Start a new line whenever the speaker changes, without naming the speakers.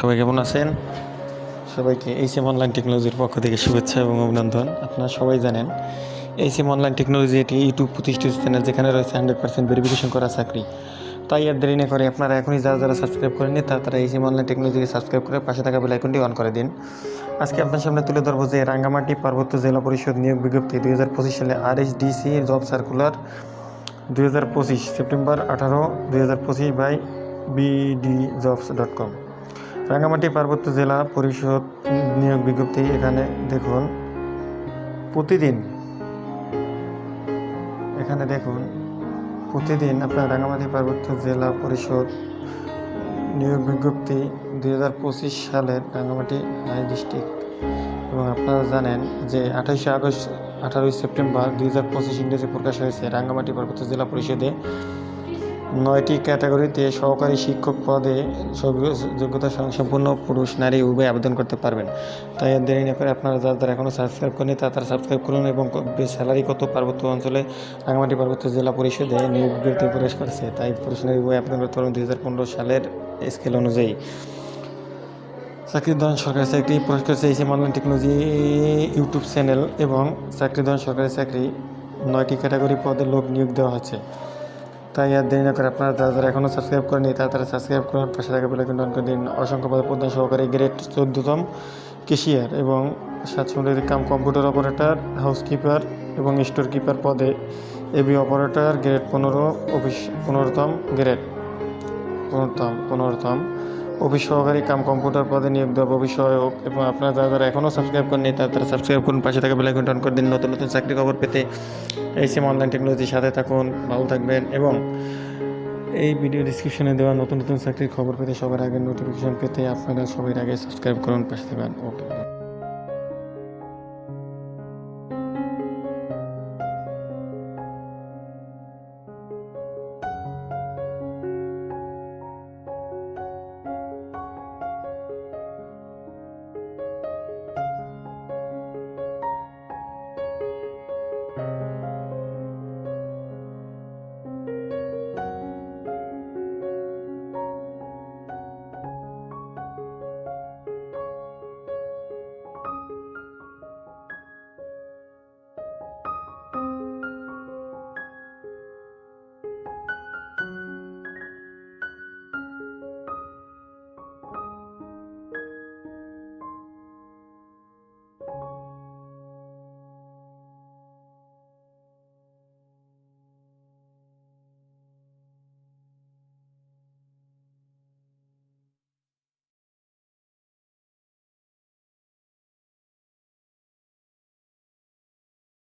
সবাই কেমন আছেন? সবাইকে এইচএম অনলাইন টেকনোলজির পক্ষ থেকে শুভেচ্ছা এবং অভিনন্দন। আপনারা সবাই জানেন, এইচএম অনলাইন টেকনোলজি এটি ইউটিউব প্রতিষ্ঠিত চ্যানেল যেখানে রয়েছে হান্ড্রেড পার্সেন্ট ভেরিফিকেশন করা চাকরি। তাই আর দেরি না করে আপনারা এখনই যারা যারা সাবস্ক্রাইব করেননি তারা তারা এইচএম অনলাইন টেকনোলজিকে সাবস্ক্রাইব করে পাশে থাকা বেল আইকনটি অন করে দিন। আজকে আপনার সামনে তুলে ধরবো যে রাঙ্গামাটি পার্বত্য জেলা পরিষদ নিয়োগ বিজ্ঞপ্তি দুই হাজার পঁচিশ সালে আর এস ডিসি জব সার্কুলার দুই হাজার পঁচিশ সেপ্টেম্বর আঠারো, দুই হাজার পঁচিশ by BD jobs dot com Rangamati, পার্বত্য জেলা পরিষদ নিয়োগ বিজ্ঞপ্তি এখানে দেখুন। প্রতিদিন, এখানে দেখুন, প্রতিদিন আপনার রাঙ্গামাটি, পার্বত্য জেলা পরিষদ নিয়োগ বিজ্ঞপ্তি দুই হাজার পঁচিশ সালের রাঙ্গামাটি হাই ডিস্ট্রিক্ট। এবং আপনারা জানেন যে আঠাশে আগস্ট, আঠারোই সেপ্টেম্বর দুই হাজার পঁচিশ ইংরেজি প্রকাশ হয়েছে রাঙ্গামাটি, পার্বত্য জেলা পরিষদে। নয়টি ক্যাটাগরিতে সহকারী শিক্ষক পদে যোগ্যতা সম্পূর্ণ পুরুষ, নারী, উভয় আবেদন করতে পারবেন। তাই দেরি না করে আপনারা যারা যারা এখনও সাবস্ক্রাইব করেনি তারা তারা সাবস্ক্রাইব করুন এবং স্যালারি কত পার্বত্য অঞ্চলে, রাঙ্গামাটি পার্বত্য জেলা পরিষদে নিয়োগ বিজ্ঞপ্তি প্রকাশ করেছে, তাই পুরুষ, নারী, উভয় আবেদন করতে পারবেন দুই হাজার পনেরো সালের স্কেল অনুযায়ী। চাকরির ধরন সরকারি চাকরি পুরস্কার চেয়েছে অনলাইন টেকনোলজি ইউটিউব চ্যানেল এবং চাকরির ধরন সরকারি চাকরি নয়টি ক্যাটাগরি পদে লোক নিয়োগ দেওয়া হচ্ছে তাই আর দেরি না করে আপনারা যারা যারা এখনও সাবস্ক্রাইব করেনি তারা সাবস্ক্রাইব করুন, পাশে থাকা বলে অন করে দিন। অসংখ্য পদে প্রধান সহকারী গ্রেট চোদ্দতম কেশিয়ার এবং সাতচল্লিশ কাম কম্পিউটার অপারেটর হাউসকিপার এবং স্টোর কিপার পদে এবি অপারেটর গ্রেড পনেরো অফিস পনেরোতম গ্রেড পনেরোতম পনেরোতম। অফিস সহকারী কাম কম্পিউটার পদে নিয়োগ দেওয়া অফিস সহায়ক এবং আপনারা যারা যারা এখনও সাবস্ক্রাইব করেনি তারা তারা সাবস্ক্রাইব করুন, পাশে থাকা বেলাইকন টন করে দিন। নতুন নতুন চাকরি খবর পেতে এই সিম অনলাইন টেকনোলজির সাথে থাকুন, ভালো থাকবেন এবং এই ভিডিও ডিসক্রিপশনে দেওয়া নতুন নতুন চাকরির খবর পেতে সবার আগে নোটিফিকেশন পেতে আপনারা সবার আগে সাবস্ক্রাইব করুন, পাশে থাকবেন। ওকে